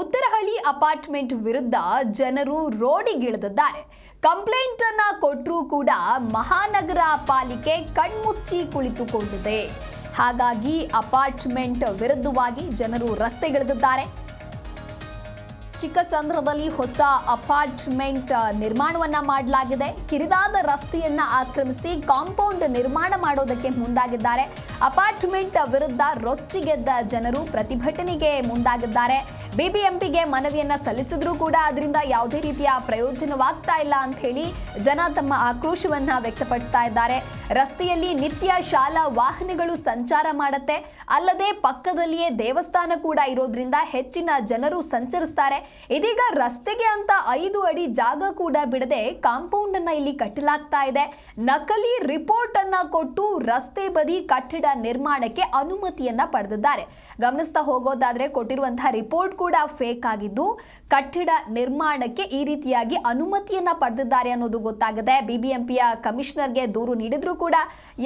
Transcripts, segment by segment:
Uttarahalli apartment ವಿರುದ್ಧ ಜನರು ರೋಡಿಗಿಳಿದಿದ್ದಾರೆ. Complaint ಅನ್ನ ಕೊಟ್ಟರೂ ಕೂಡ ಮಹಾನಗರ ಪಾಲಿಕೆ ಕಣ್ಮುಚ್ಚಿ ಕುಳಿತುಕೊಂಡಿದೆ. ಹಾಗಾಗಿ ಅಪಾರ್ಟ್ಮೆಂಟ್ ವಿರುದ್ಧವಾಗಿ ಜನರು ರಸ್ತೆಗಿಳಿದಿದ್ದಾರೆ. ಚಿಕ್ಕಸಂದ್ರದಲ್ಲಿ ಹೊಸ ಅಪಾರ್ಟ್ಮೆಂಟ್ ನಿರ್ಮಾಣವನ್ನ ಮಾಡಲಾಗಿದೆ. ಕಿರಿದಾದ ರಸ್ತೆಯನ್ನ ಆಕ್ರಮಿಸಿ ಕಾಂಪೌಂಡ್ ನಿರ್ಮಾಣ ಮಾಡೋದಕ್ಕೆ ಮುಂದಾಗಿದ್ದಾರೆ. ಅಪಾರ್ಟ್ಮೆಂಟ್ ವಿರುದ್ಧ ರೊಚ್ಚಿಗೆದ್ದ ಜನರು ಪ್ರತಿಭಟನೆಗೆ ಮುಂದಾಗಿದ್ದಾರೆ. ಬಿಬಿಎಂಪಿಗೆ ಮನವಿಯನ್ನ ಸಲ್ಲಿಸಿದ್ರೂ ಕೂಡ ಅದರಿಂದ ಯಾವುದೇ ರೀತಿಯ ಪ್ರಯೋಜನವಾಗ್ತಾ ಇಲ್ಲ ಅಂತ ಹೇಳಿ ಜನ ತಮ್ಮ ಆಕ್ರೋಶವನ್ನ ವ್ಯಕ್ತಪಡಿಸ್ತಾ ಇದ್ದಾರೆ. ರಸ್ತೆಯಲ್ಲಿ ನಿತ್ಯ ಶಾಲಾ ವಾಹನಗಳು ಸಂಚಾರ ಮಾಡುತ್ತೆ. ಅಲ್ಲದೆ ಪಕ್ಕದಲ್ಲಿಯೇ ದೇವಸ್ಥಾನ ಕೂಡ ಇರೋದ್ರಿಂದ ಹೆಚ್ಚಿನ ಜನರು ಸಂಚರಿಸ್ತಾರೆ. ಇದೀಗ ರಸ್ತೆಗೆ ಅಂತ ಐದು ಅಡಿ ಜಾಗ ಕೂಡ ಬಿಡದೆ ಕಾಂಪೌಂಡ್ ಅನ್ನ ಇಲ್ಲಿ ಕಟ್ಟಲಾಗ್ತಾ ಇದೆ. ನಕಲಿ ರಿಪೋರ್ಟ್ ಅನ್ನ ಕೊಟ್ಟು ರಸ್ತೆ ಬದಿ ಕಟ್ಟಡ ನಿರ್ಮಾಣಕ್ಕೆ ಅನುಮತಿಯನ್ನ ಪಡೆದಿದ್ದಾರೆ. ಗಮನಿಸ್ತಾ ಹೋಗೋದಾದ್ರೆ ಕೊಟ್ಟಿರುವಂತಹ ರಿಪೋರ್ಟ್ ಕೂಡ ಫೇಕ್ ಆಗಿದ್ದು, ಕಟ್ಟಡ ನಿರ್ಮಾಣಕ್ಕೆ ಈ ರೀತಿಯಾಗಿ ಅನುಮತಿಯನ್ನ ಪಡೆದಿದ್ದಾರೆ ಅನ್ನೋದು ಗೊತ್ತಾಗಿದೆ ಬಿಬಿಎಂಪಿಯ ಕಮಿಷನರ್ಗೆ ದೂರು ನೀಡಿದ್ರೂ ಕೂಡ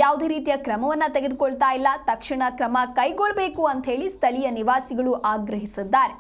ಯಾವುದೇ ರೀತಿಯ ಕ್ರಮವನ್ನ ತೆಗೆದುಕೊಳ್ತಾ ಇಲ್ಲ. ತಕ್ಷಣ ಕ್ರಮ ಕೈಗೊಳ್ಳಬೇಕು ಅಂತ ಹೇಳಿ ಸ್ಥಳೀಯ ನಿವಾಸಿಗಳು ಆಗ್ರಹಿಸಿದ್ದಾರೆ.